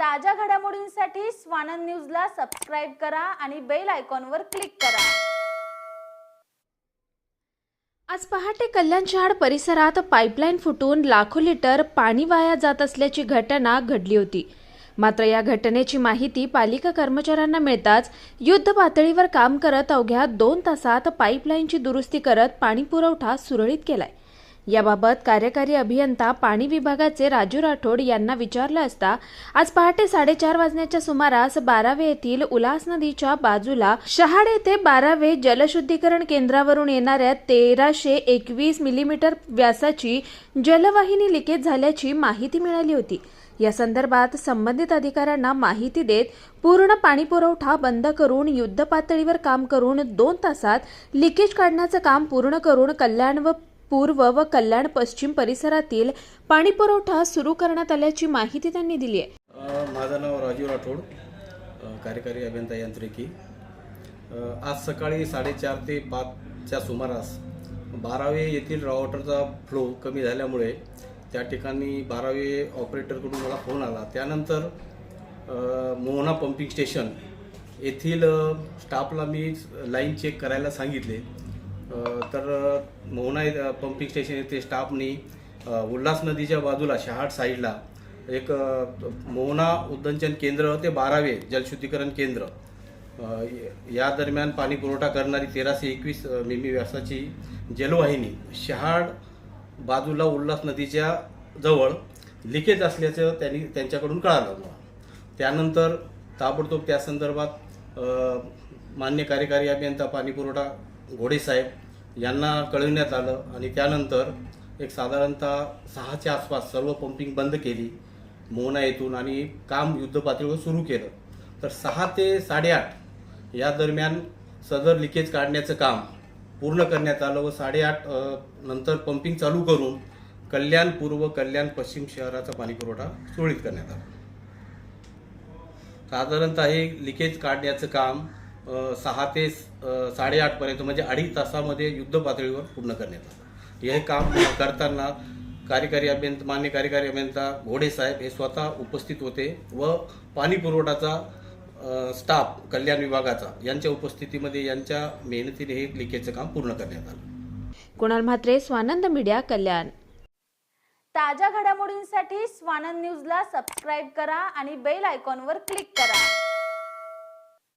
ताज्या घडामोडींसाठी स्वानंद न्यूजला सबस्क्राईब करा आणि बेल आयकॉनवर क्लिक करा. आज पहाटे कल्याण शहाड परिसरात पाईपलाईन फुटून लाखो लिटर पाणी वाया जात असल्याची घटना घडली होती. मात्र या घटनेची माहिती पालिका कर्मचाऱ्यांना मिळताच युद्ध पातळीवर काम करत अवघ्या दोन तासात पाईपलाईनची दुरुस्ती करत पाणी पुरवठा सुरळीत केलाय. याबाबत कार्यकारी अभियंता पाणी विभागाचे राजू राठोड यांना विचारलं असता आज पहाटे साडेचार वाजण्याच्या सुमारास बारावे येथील उल्हास नदीच्या बाजूला शहाड येथे बारावे जलशुद्धीकरण केंद्रावरून येणाऱ्या तेराशे एकवीस मिलीमीटर व्यासाची जलवाहिनी लिकेज झाल्याची माहिती मिळाली होती. या संदर्भात संबंधित अधिकाऱ्यांना माहिती देत पूर्ण पाणी पुरवठा बंद करून युद्ध पातळीवर काम करून दोन तासात लिकेज काढण्याचं काम पूर्ण करून कल्याण व पूर्व व कल्याण पश्चिम परिसरातील पाणी पुरवठा सुरू करण्यात आल्याची माहिती त्यांनी दिली आहे. माझं नाव राजीव राठोड कार्यकारी अभियंता यांत्रिकी. आज सकाळी साडेचार ते पाचच्या सुमारास बारावे येथील रॉ वॉटरचा फ्लो कमी झाल्यामुळे त्या ठिकाणी बारावे ऑपरेटरकडून मला फोन आला. त्यानंतर मोहना पंपिंग स्टेशन येथील स्टाफला मी लाईन चेक करायला सांगितले. तर अ, मोहना पंपिंग स्टेशन येथे स्टाफनी उल्हास नदीच्या बाजूला शहाड साईडला एक मोहना उद्दंचन केंद्र ते बारावे जलशुद्धीकरण केंद्र. या दरम्यान पाणी पुरवठा करणारी तेराशे एकवीस मिमी व्यासाची जलवाहिनी शहाड बाजूला उल्हास नदीच्या जवळ लिकेज असल्याचं त्यांनी त्यांच्याकडून कळालं. त्यानंतर ताबडतोब त्या संदर्भात मान्य कार्यकारी अभियंता पाणी पुरवठा घोडेसाहेब यांना कळविण्यात आलं आणि त्यानंतर एक साधारणतः सहाच्या आसपास सर्व पंपिंग बंद केली मोहना येथून आणि काम युद्धपातळीवर सुरू केलं. तर सहा ते साडेआठ या दरम्यान सदर लिकेज काढण्याचं काम पूर्ण करण्यात आलं व साडेआठ नंतर पंपिंग चालू करून कल्याण पूर्व कल्याण पश्चिम शहराचा पाणीपुरवठा सुरळीत करण्यात आला. साधारणतः हे लिकेज काढण्याचं काम सहा ते साडेआठपर्यंत म्हणजे अडीच तासामध्ये युद्ध पातळीवर पूर्ण करण्यात आलं. हे काम करताना कार्यकारी अभियंता मान्य कार्यकारी अभियंता घोडे साहेब हे स्वतः उपस्थित होते व पाणी पुरवठाचा स्टाफ कल्याण विभागाचा यांच्या उपस्थितीमध्ये यांच्या मेहनतीने हे लिकेजचं काम पूर्ण करण्यात आलं. कुणाल म्हात्रे स्वानंद मीडिया कल्याण. ताज्या घडामोडींसाठी स्वानंद न्यूजला सबस्क्राईब करा आणि बेल आयकॉनवर क्लिक करा.